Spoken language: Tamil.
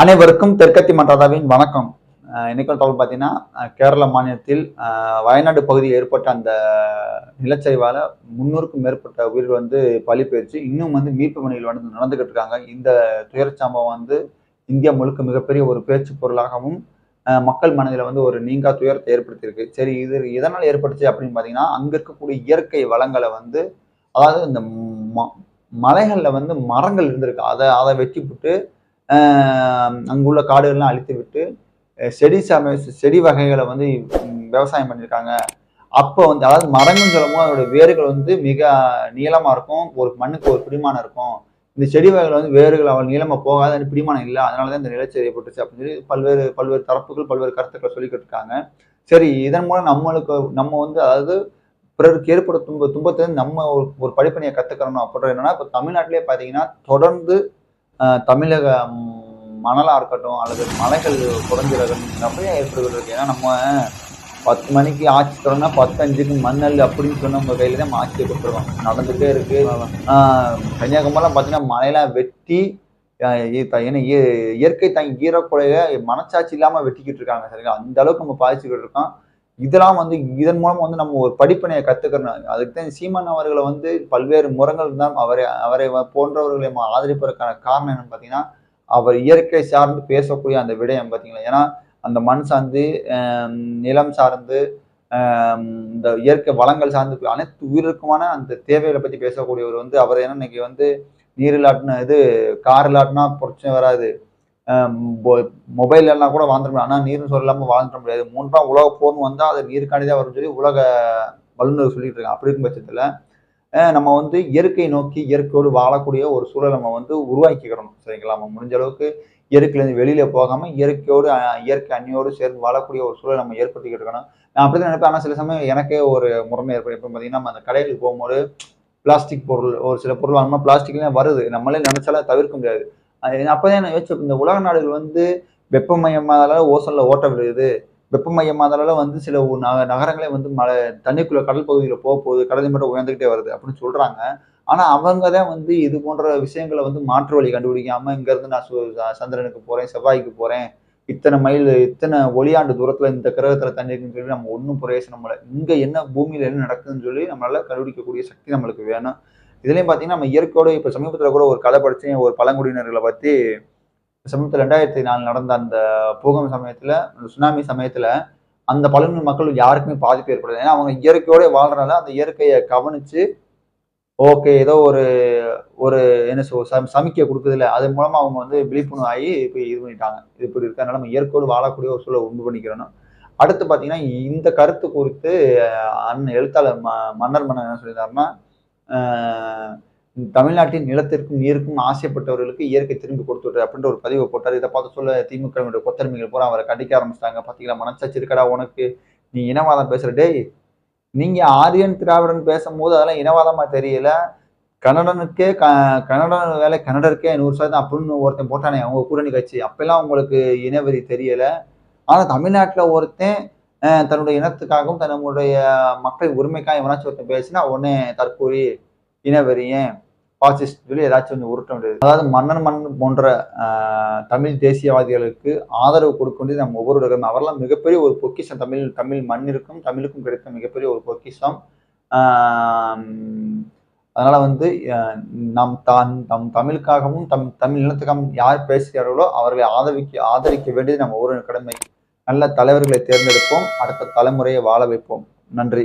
அனைவருக்கும் தெற்கத்தி மன்றதாவின் வணக்கம். இன்னைக்கு தகவல் பார்த்தீங்கன்னா கேரள மாநிலத்தில் வயநாடு பகுதியில் ஏற்பட்ட அந்த நிலச்சரிவால் முன்னூறுக்கும் மேற்பட்ட உயிர் வந்து பலி போயிடுச்சு இன்னும் வந்து மீட்பு பணிகள் வந்து நடந்துகிட்டு இருக்காங்க. இந்த துயரச்சம்பவம் வந்து இந்தியா முழுக்க மிகப்பெரிய ஒரு பேச்சு பொருளாகவும் மக்கள் மனதில் வந்து ஒரு நீங்கா துயரத்தை ஏற்படுத்தியிருக்கு. சரி இது எதனால் ஏற்பட்டுச்சு அப்படின்னு பார்த்தீங்கன்னா அங்கே இருக்கக்கூடிய இயற்கை வளங்களை வந்து அதாவது இந்த ம- மலைகளில் வந்து மரங்கள் இருந்திருக்கு. அதை அதை வெட்டி போட்டு அங்குள்ள காடுகள்லாம் அழித்து விட்டு செடி சம செடி வகைகளை வந்து விவசாயம் பண்ணியிருக்காங்க. அப்போ வந்து அதாவது மரங்கள்னு சொல்லும்போது அதோட வேர்கள் வந்து மிக நீளமாக இருக்கும். ஒரு மண்ணுக்கு ஒரு பிடிமானம் இருக்கும். இந்த செடி வகைகள் வந்து வேர்கள் அவள் நீளமாக போகாத அந்த பிடிமானம் இல்லை. அதனால தான் இந்த நிலச்சரி ஏற்பட்டுச்சு அப்படின்னு சொல்லி பல்வேறு பல்வேறு தரப்புகள் பல்வேறு கருத்துக்களை சொல்லிக்கிட்டு இருக்காங்க. சரி இதன் மூலம் நம்மளுக்கு நம்ம வந்து அதாவது பிறருக்கு ஏற்படும் துன்ப துன்பத்தை நம்ம ஒரு ஒரு படிப்பணியை கத்துக்கிறோம் அப்படின்ற என்னன்னா இப்போ தமிழ்நாட்டிலே பார்த்தீங்கன்னா தொடர்ந்து தமிழக மணலாக இருக்கட்டும் அல்லது மலைகள் குறைஞ்சிரகம் நிறைய ஏற்படுகிறது. இருக்கு ஏன்னா நம்ம பத்து மணிக்கு ஆட்சி தொடங்கினா பத்தஞ்சுக்கு மண்ணல் அப்படின்னு சொன்ன நம்ம கையில தான் ஆட்சியை கொடுத்துருவோம் நடந்துகிட்டே இருக்கு. கன்னியாகுமரிலாம் பார்த்தீங்கன்னா மலையெல்லாம் வெட்டி ஏன்னா இய- இயற்கை தாங்கி ஈரக்குலைய மனச்சாட்சி இல்லாம வெட்டிக்கிட்டு இருக்காங்க சரிங்களா? அந்த அளவுக்கு நம்ம பாதிச்சுக்கிட்டு இருக்கோம். இதெல்லாம் வந்து இதன் மூலம் வந்து நம்ம ஒரு படிப்பினையை கத்துக்கிறோம் அதுக்கு தான் சீமான் அவர்களை வந்து பல்வேறு முறங்கள் தான் அவரை அவரை போன்றவர்களை நம்ம ஆதரிப்பதற்கான காரணம் என்னன்னு பார்த்தீங்கன்னா அவர் இயற்கை சார்ந்து பேசக்கூடிய அந்த விடயம் பார்த்தீங்களா? ஏன்னா அந்த மண் சார்ந்து நிலம் சார்ந்து இந்த இயற்கை வளங்கள் சார்ந்து அனைத்து உயிருக்குமான அந்த தேவைகளை பற்றி பேசக்கூடியவர் வந்து அவர் என்ன இன்னைக்கு வந்து நீர் இல்லாட்டின இது கார் இல்லாட்டினா பிரச்சனை வராது. மொபைல் எல்லாம் கூட வாழ்ந்துட முடியாது. ஆனால் நீர்னு சொல்லாமல் வாழ்ந்துட முடியாது. மூன்றாம் உலக போர்னு வந்தால் அது நீருக்காண்டிதான் வரும்னு சொல்லி உலக வல்லுநர் சொல்லிட்டு இருக்காங்க. அப்படி இருக்கும் பட்சத்தில் நம்ம வந்து இயற்கை நோக்கி இயற்கையோடு வாழக்கூடிய ஒரு சூழலை நம்ம வந்து உருவாக்கிக்கிறோம். சரிங்களா? நம்ம முடிஞ்ச அளவுக்கு இயற்கையிலேருந்து வெளியில போகாம இயற்கையோடு இயற்கை அந்நியோடு சேர்ந்து வாழக்கூடிய ஒரு சூழலை நம்ம ஏற்படுத்திக்கிட்டு இருக்கணும். நான் அப்படிதான் நினைப்பேன். ஆனால் சில சமயம் எனக்கே ஒரு முறைமை ஏற்படும். இப்போ பார்த்தீங்கன்னா நம்ம அந்த கடைகளுக்கு போகும்போது பிளாஸ்டிக் பொருள் ஒரு சில பொருள் வாங்கினா பிளாஸ்டிக்லாம் வருது. நம்மளே நினைச்சாலும் தவிர்க்க முடியாது. அது அப்பதான் நான் யோசிச்சு இந்த உலக நாடுகள் வந்து வெப்பமயமாதால ஓசனில் ஓட்ட விழுது வெப்பமயமாதால வந்து சில நக- நகரங்களே வந்து மழை தண்ணிக்குள்ள கடல் பகுதியில் போக போகுது கடல் மட்டும் உயர்ந்துகிட்டே வருது அப்படின்னு சொல்றாங்க. ஆனா அவங்க தான் வந்து இது போன்ற விஷயங்களை வந்து மாற்று வழி கண்டுபிடிக்காம இங்க இருந்து நான் சு- ச- சந்திரனுக்கு போறேன் செவ்வாய்க்கு போறேன் இத்தனை மைல் இத்தனை ஒளியாண்டு தூரத்துல இந்த கிரகத்துல தண்ணி இருக்குன்னு சொல்லி நம்ம ஒன்றும் பிரயோசனம் இல்லை இங்க என்ன பூமியில என்ன நடக்குதுன்னு சொல்லி நம்மளால கண்டுபிடிக்கக்கூடிய சக்தி நம்மளுக்கு வேணும். இதுலயும் பாத்தீங்கன்னா நம்ம இயற்கையோட இப்ப சமீபத்துல கூட ஒரு கதை படிச்சேன் ஒரு பழங்குடியினர்களை பத்தி சமீபத்தில் ரெண்டாயிரத்தி நாலு நடந்த அந்த பூகம்ப சமயத்தில் அந்த சுனாமி சமயத்தில் அந்த பழங்குடி மக்கள் யாருக்குமே பாதிப்பு ஏற்படுது ஏன்னா அவங்க இயற்கையோட வாழ்றனால அந்த இயற்கையை கவனிச்சு ஓகே ஏதோ ஒரு ஒரு என்ன சொல் சம் சமிக்கை கொடுக்குதுல்ல. அது மூலமாக அவங்க வந்து விழிப்புணர்வு ஆகி இப்போ இது பண்ணிட்டாங்க. இது இப்படி இருக்கறனால நம்ம இயற்கையோடு வாழக்கூடிய ஒரு சூழலை உண்டு பண்ணிக்கிறணும் அடுத்து பார்த்தீங்கன்னா இந்த கருத்து குறித்து அண்ணன் எழுத்தாளர் ம மன்னர் மன்னர் என்ன சொல்லியிருந்தாருன்னா தமிழ்நாட்டின் நிலத்திற்கும் நீருக்கும் ஆசைப்பட்டவர்களுக்கு இயற்கை திரும்பி கொடுத்துட்டு அப்படின்ற ஒரு பதிவை போட்டார். இதை பார்த்து சொல்ல திமுக வினுடைய பூரா அவரை கடிக்க ஆரம்பிச்சிட்டாங்க. பார்த்தீங்களா மனசாச்சு இருக்கடா உனக்கு. நீ இனவாதம் பேசுகிற டேய் நீங்கள் ஆரியன் திராவிடன் பேசும்போது அதெல்லாம் இனவாதமாக தெரியல. கன்னடனுக்கே க கன்னடன் வேலை கன்னடருக்கே நூறு சதவீதம் அப்படின்னு ஒருத்தன் போட்டானே அவங்க கூட்டணி கட்சி. அப்பெல்லாம் உங்களுக்கு இனவெறி தெரியலை. ஆனால் தமிழ்நாட்டில் ஒருத்தன் தன்னுடைய இனத்துக்காகவும் தன்னுடைய மக்கள் உரிமைக்காக எவனாச்சும் ஒருத்தன் பேசினா உடனே தற்கூரி இனவெறியன் பாசிஸ்ட் சொல்லி ஏதாச்சும் கொஞ்சம் உருட்ட முடியாது அதாவது மன்னன் மன்னன் போன்ற தமிழ் தேசியவாதிகளுக்கு ஆதரவு கொடுக்க வேண்டியது நம்ம ஒவ்வொருவரும் அவரெல்லாம் மிகப்பெரிய ஒரு பொக்கிஷம். தமிழ் தமிழ் மண்ணிற்கும் தமிழுக்கும் கிடைத்த மிகப்பெரிய ஒரு பொக்கிஷம். அதனால் அதனால வந்து நம் தான் நம் தமிழுக்காகவும் தம் தமிழ் இனத்துக்காகவும் யார் பேசுகிறார்களோ அவர்களை ஆதரிக்க ஆதரிக்க வேண்டியது நம்ம ஒவ்வொரு கடமை. நல்ல தலைவர்களை தேர்ந்தெடுப்போம். அடுத்த தலைமுறையை வாழ வைப்போம். நன்றி.